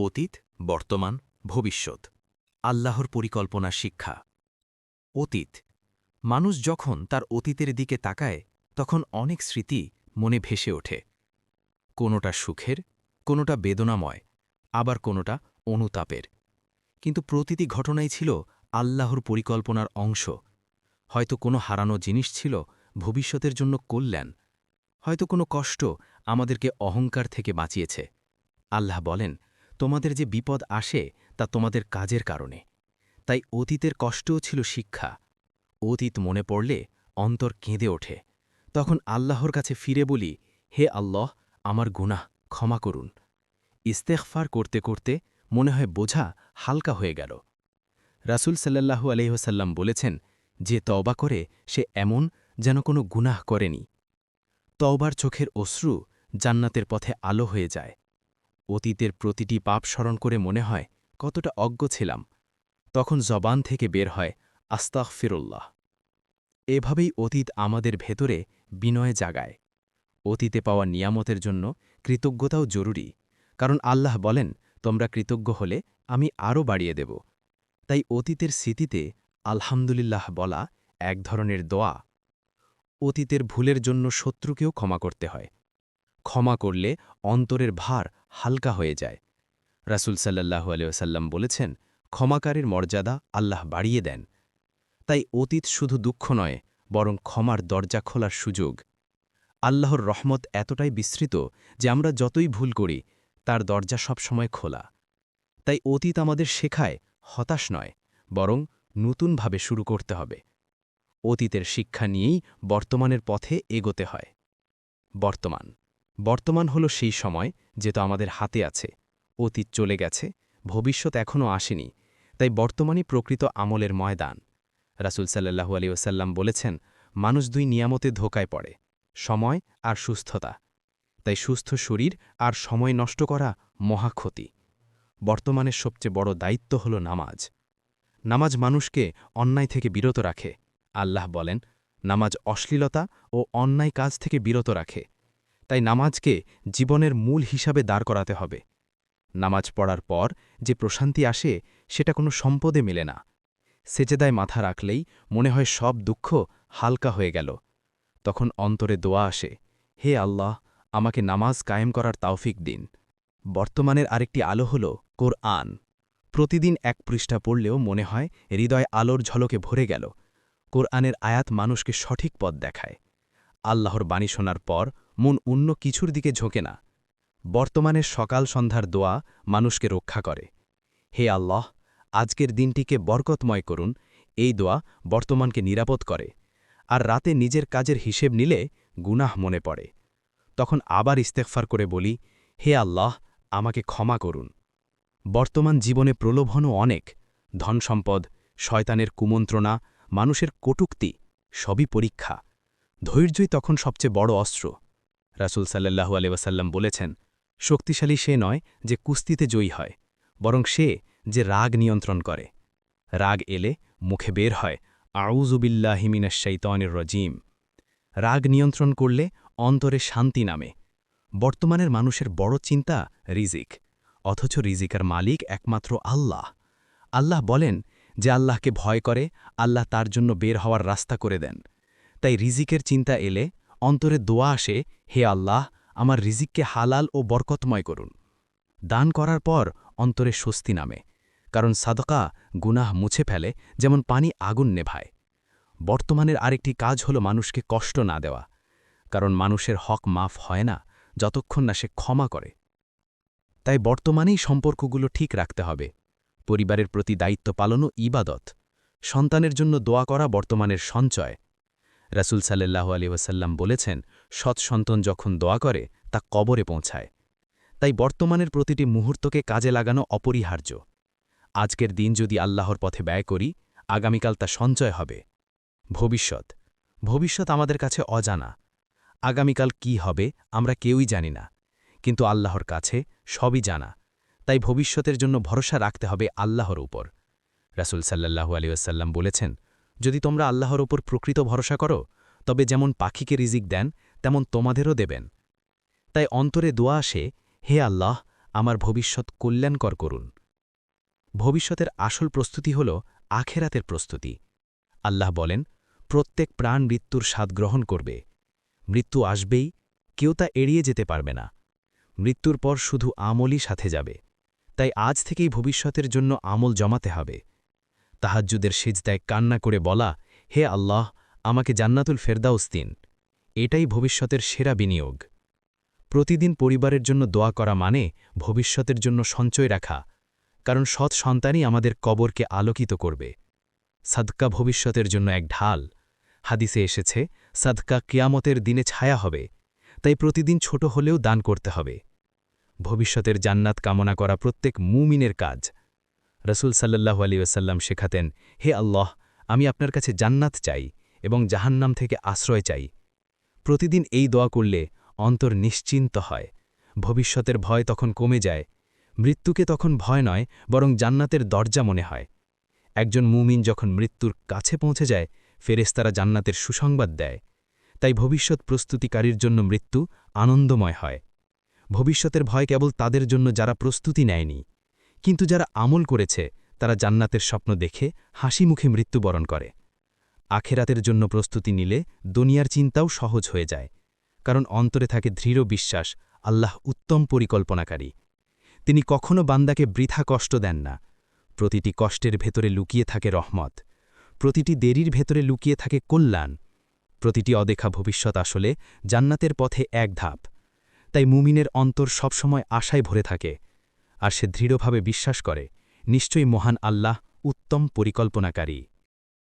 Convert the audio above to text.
অতীত, বর্তমান, ভবিষ্যৎ। আল্লাহর পরিকল্পনা শিক্ষা। অতীত। মানুষ যখন তার অতীতের দিকে তাকায়, তখন অনেক স্মৃতি মনে ভেসে ওঠে। কোনোটা সুখের, কোনোটা বেদনাময়, আবার কোনোটা অনুতাপের। কিন্তু প্রতিটি ঘটনাই ছিল আল্লাহর পরিকল্পনার অংশ। হয়তো কোনো হারানো জিনিস ছিল ভবিষ্যতের জন্য কল্যাণ। হয়তো কোনো কষ্ট আমাদেরকে অহংকার থেকে বাঁচিয়েছে। আল্লাহ বলেন তোমাদের যে বিপদ আসে, তা তোমাদের কাজের কারণে। তাই অতীতের কষ্টও ছিল শিক্ষা। অতীত মনে পড়লে অন্তর কেঁদে ওঠে। তখন আল্লাহর কাছে ফিরে বলি, হে আল্লাহ, আমার গুনাহ ক্ষমা করুন। ইস্তেকফার করতে করতে মনে হয় বোঝা হালকা হয়ে গেল। রাসুল সাল্লাল্লাহু আলহ্লাম বলেছেন, যে তওবা করে, সে এমন যেন কোনো গুনাহ করেনি। তওবার চোখের অশ্রু জান্নাতের পথে আলো হয়ে যায়। অতীতের প্রতিটি পাপ স্মরণ করে মনে হয়, কতটা অজ্ঞ ছিলাম। তখন জবান থেকে বের হয় আস্তাক ফিরুল্লাহ এভাবেই অতীত আমাদের ভেতরে বিনয় জাগায়। অতীতে পাওয়া নিয়ামতের জন্য কৃতজ্ঞতাও জরুরি, কারণ আল্লাহ বলেন, তোমরা কৃতজ্ঞ হলে আমি আরও বাড়িয়ে দেব। তাই অতীতের স্মৃতিতে আলহামদুলিল্লাহ বলা এক ধরনের দোয়া। অতীতের ভুলের জন্য শত্রুকেও ক্ষমা করতে হয়। ক্ষমা করলে অন্তরের ভার হালকা হয়ে যায়। রাসুল সাল্লাহু আলিয়াল্লাম বলেছেন, ক্ষমাকারের মর্যাদা আল্লাহ বাড়িয়ে দেন। তাই অতীত শুধু দুঃখ নয়, বরং ক্ষমার দরজা খোলার সুযোগ। আল্লাহর রহমত এতটাই বিস্তৃত যে আমরা যতই ভুল করি, তার দরজা সবসময় খোলা। তাই অতীত আমাদের শেখায় হতাশ নয়, বরং নতুনভাবে শুরু করতে হবে। অতীতের শিক্ষা নিয়েই বর্তমানের পথে এগোতে হয়। বর্তমান বর্তমান হল সেই সময় যেটা আমাদের হাতে আছে, অতীত চলে গেছে, ভবিষ্যৎ এখনও আসেনি, তাই বর্তমানই প্রকৃত আমলের ময়দান। রাসুল সাল্লাহু আলী ওসাল্লাম বলেছেন, মানুষ দুই নিয়ামতে ধোকায় পড়ে, সময় আর সুস্থতা। তাই সুস্থ শরীর আর সময় নষ্ট করা মহাক্ষতি বর্তমানের সবচেয়ে বড় দায়িত্ব হল নামাজ। নামাজ মানুষকে অন্যায় থেকে বিরত রাখে। আল্লাহ বলেন, নামাজ অশ্লীলতা ও অন্যায় কাজ থেকে বিরত রাখে। তাই নামাজকে জীবনের মূল হিসাবে দাঁড় করাতে হবে। নামাজ পড়ার পর যে প্রশান্তি আসে, সেটা কোনো সম্পদে মেলে না। সেচেদায় মাথা রাখলেই মনে হয় সব দুঃখ হালকা হয়ে গেল। তখন অন্তরে দোয়া আসে, হে আল্লাহ, আমাকে নামাজ কায়েম করার তাওফিক দিন। বর্তমানের আরেকটি আলো হল কোরআন। প্রতিদিন এক পৃষ্ঠা পড়লেও মনে হয় হৃদয় আলোর ঝলকে ভরে গেল। কোরআনের আয়াত মানুষকে সঠিক পথ দেখায়। আল্লাহর বাণী শোনার পর মন অন্য কিছুর দিকে ঝোঁকে না। বর্তমানের সকাল সন্ধ্যার দোয়া মানুষকে রক্ষা করে। হে আল্লাহ, আজকের দিনটিকে বরকতময় করুন। এই দোয়া বর্তমানকে নিরাপদ করে। আর রাতে নিজের কাজের হিসেব নিলে গুনাহ মনে পড়ে। তখন আবার ইস্তেকফার করে বলি, হে আল্লাহ, আমাকে ক্ষমা করুন। বর্তমান জীবনে প্রলোভনও অনেক। ধনসম্পদ, শয়তানের কুমন্ত্রণা, মানুষের কটুক্তি, সবই পরীক্ষা। ধৈর্যই তখন সবচেয়ে বড় অস্ত্র। রাসুল সাল্লাহু আলিবাসাল্লাম বলেছেন, শক্তিশালী সে নয় যে কুস্তিতে জয়ী হয়, বরং সে যে রাগ নিয়ন্ত্রণ করে। রাগ এলে মুখে বের হয় আউজুবিল্লাহিমিনাশাইতনের রজিম। রাগ নিয়ন্ত্রণ করলে অন্তরে শান্তি নামে। বর্তমানের মানুষের বড় চিন্তা রিজিক, অথচ রিজিকার মালিক একমাত্র আল্লাহ। আল্লাহ বলেন যে আল্লাহকে ভয় করে, আল্লাহ তার জন্য বের হওয়ার রাস্তা করে দেন। তাই রিজিকের চিন্তা এলে অন্তরে দোয়া আসে, হে আল্লাহ, আমার রিজিককে হালাল ও বরকতময় করুন। দান করার পর অন্তরে স্বস্তি নামে, কারণ সাদকা গুনাহ মুছে ফেলে, যেমন পানি আগুন নেভায়। বর্তমানের আরেকটি কাজ হল মানুষকে কষ্ট না দেওয়া, কারণ মানুষের হক মাফ হয় না, যতক্ষণ না সে ক্ষমা করে। তাই বর্তমানেই সম্পর্কগুলো ঠিক রাখতে হবে। পরিবারের প্রতি দায়িত্ব পালনও ইবাদত। সন্তানের জন্য দোয়া করা বর্তমানের সঞ্চয়। রাসুল সাল্লাহ আলী ওয়াসাল্লাম বলেছেন, সৎ সন্তান যখন দোয়া করে, তা কবরে পৌঁছায়। তাই বর্তমানের প্রতিটি মুহূর্তকে কাজে লাগানো অপরিহার্য। আজকের দিন যদি আল্লাহর পথে ব্যয় করি, আগামীকাল তা সঞ্চয় হবে। ভবিষ্যৎ। ভবিষ্যৎ আমাদের কাছে অজানা। আগামীকাল কি হবে, আমরা কেউই জানি না। কিন্তু আল্লাহর কাছে সবই জানা। তাই ভবিষ্যতের জন্য ভরসা রাখতে হবে আল্লাহর উপর। রাসুল সাল্লাহু আলিউসাল্লাম বলেছেন যদি তোমরা আল্লাহর ওপর প্রকৃত ভরসা করো, তবে যেমন পাখিকে রিজিক দেন, তেমন তোমাদেরও দেবেন। তাই অন্তরে দোয়া আসে, হে আল্লাহ, আমার ভবিষ্যৎ কল্যাণকর করুন। ভবিষ্যতের আসল প্রস্তুতি হল আখেরাতের প্রস্তুতি। আল্লাহ বলেন, প্রত্যেক প্রাণ মৃত্যুর স্বাদ গ্রহণ করবে। মৃত্যু আসবেই, কেউ তা এড়িয়ে যেতে পারবে না। মৃত্যুর পর শুধু আমলই সাথে যাবে। তাই আজ থেকেই ভবিষ্যতের জন্য আমল জমাতে হবে। তাহাজ্জুদের সিজদায় কান্না করে বলা, হে আল্লাহ, আমাকে জান্নাতুল ফেরদাউস দিন। এটাই ভবিষ্যতের সেরা বিনিয়োগ। প্রতিদিন পরিবারের জন্য দোয়া করা মানে ভবিষ্যতের জন্য সঞ্চয় রাখা, কারণ সৎ সন্তানই আমাদের কবরকে আলোকিত করবে। সাদকা ভবিষ্যতের জন্য এক ঢাল। হাদিসে এসেছে, সাদকা কিয়ামতের দিনে ছায়া হবে, তাই প্রতিদিন ছোট হলেও দান করতে হবে। ভবিষ্যতের জান্নাত কামনা করা প্রত্যেক মুমিনের কাজ। রসুল সাল্লাহ আলী ওসাল্লাম শেখাতেন, হে আল্লাহ, আমি আপনার কাছে জান্নাত চাই এবং জাহান্নাম থেকে আশ্রয় চাই। প্রতিদিন এই দোয়া করলে অন্তর নিশ্চিন্ত হয়। ভবিষ্যতের ভয় তখন কমে যায়। মৃত্যুকে তখন ভয় নয়, বরং জান্নাতের দরজা মনে হয়। একজন মুমিন যখন মৃত্যুর কাছে পৌঁছে যায় ফেরেস্তারা জান্নাতের সুসংবাদ দেয়। তাই ভবিষ্যৎ প্রস্তুতিকারীর জন্য মৃত্যু আনন্দময় হয়। ভবিষ্যতের ভয় কেবল তাদের জন্য যারা প্রস্তুতি নেয়নি। কিন্তু যারা আমল করেছে, তারা জান্নাতের স্বপ্ন দেখে হাসি মুখে মৃত্যুবরণ করে। আখেরাতের জন্য প্রস্তুতি নিলে দুনিয়ার চিন্তাও সহজ হয়ে যায়, কারণ অন্তরে থাকে দৃঢ় বিশ্বাস, আল্লাহ উত্তম পরিকল্পনাকারী। তিনি কখনো বান্দাকে বৃথা কষ্ট দেন না। প্রতিটি কষ্টের ভেতরে লুকিয়ে থাকে রহমত, প্রতিটি দেরির ভেতরে লুকিয়ে থাকে কল্যাণ, প্রতিটি অদেখা ভবিষ্যৎ আসলে জান্নাতের পথে এক ধাপ। তাই মুমিনের অন্তর সবসময় আশায় ভরে থাকে আর সে দৃঢ়ভাবে বিশ্বাস করে নিশ্চয়ই মহান আল্লাহ উত্তম পরিকল্পনাকারী।